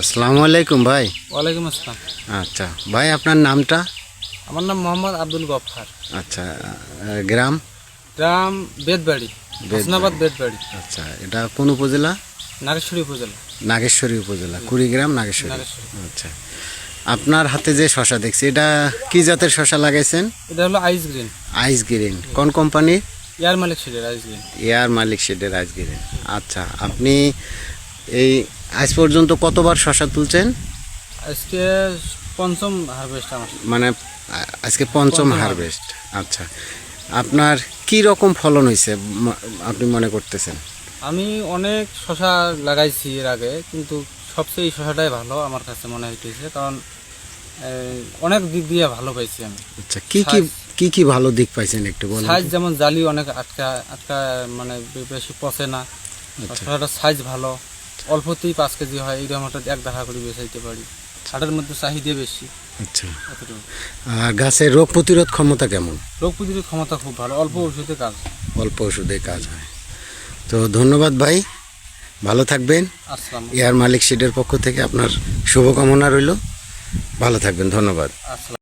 আসসালামু আলাইকুম ভাই। ওয়ালাইকুম আসসালাম। আচ্ছা ভাই আপনার নামটা? আমার নাম মোহাম্মদ আব্দুল গফফার আচ্ছা গ্রাম? গ্রাম বেদবাড়ি হাসনাবাদ বেদবাড়ি আচ্ছা এটা কোন উপজেলা? নাগেশ্বরী উপজেলা। নাগেশ্বরী উপজেলা কুড়িগ্রাম নাগেশ্বরী। নাগেশ্বরী। আচ্ছা আপনার হাতে যে শশা দেখছি এটা কি জাতের শশা লাগাইছেন? এটা হলো আইস গ্রিন আইস গ্রিন কোন কোম্পানির? এয়ার মালিক সিটের আইস গ্রিন এয়ার মালিক শেডের আইস গ্রিন আচ্ছা আপনি এই আজ পর্যন্ত কতবার শশা তুলছেন? আজকে পঞ্চম হারভেস্ট আমার। মানে আজকে পঞ্চম হারভেস্ট আচ্ছা। আপনার কি রকম ফলন হয়েছে আপনি মনে করতেছেন? আমি অনেক শশা লাগাইছি এর আগে কিন্তু সবচেয়ে এই শশাটাই ভালো আমার কাছে মনে হইতেছে কারণ অনেক দিক দিয়ে ভালো পাইছি আমি। আচ্ছা কি কি কি কি ভালো দিক পাইছেন একটু বলেন সাইজ যেমন জালি অনেক আটকা আটকা মানে বেশি পচে না। শশাটার সাইজ ভালো। অল্পতেই পাঁচ কেজি হয় এইরকম একটা এক দেখা করে বেচাইতে পারি। ছাড়ের মধ্যে চাহিদা বেশি। আচ্ছা। আর গাছের রোগ প্রতিরোধ ক্ষমতা কেমন? রোগ প্রতিরোধ ক্ষমতা খুব ভালো অল্প ওষুধে কাজ অল্প ওষুধে কাজ হয়। তো ধন্যবাদ ভাই ভালো থাকবেন। এয়ার মালিক শেডের পক্ষ থেকে আপনার শুভকামনা রইল। ভালো থাকবেন ধন্যবাদ। আসসালাম।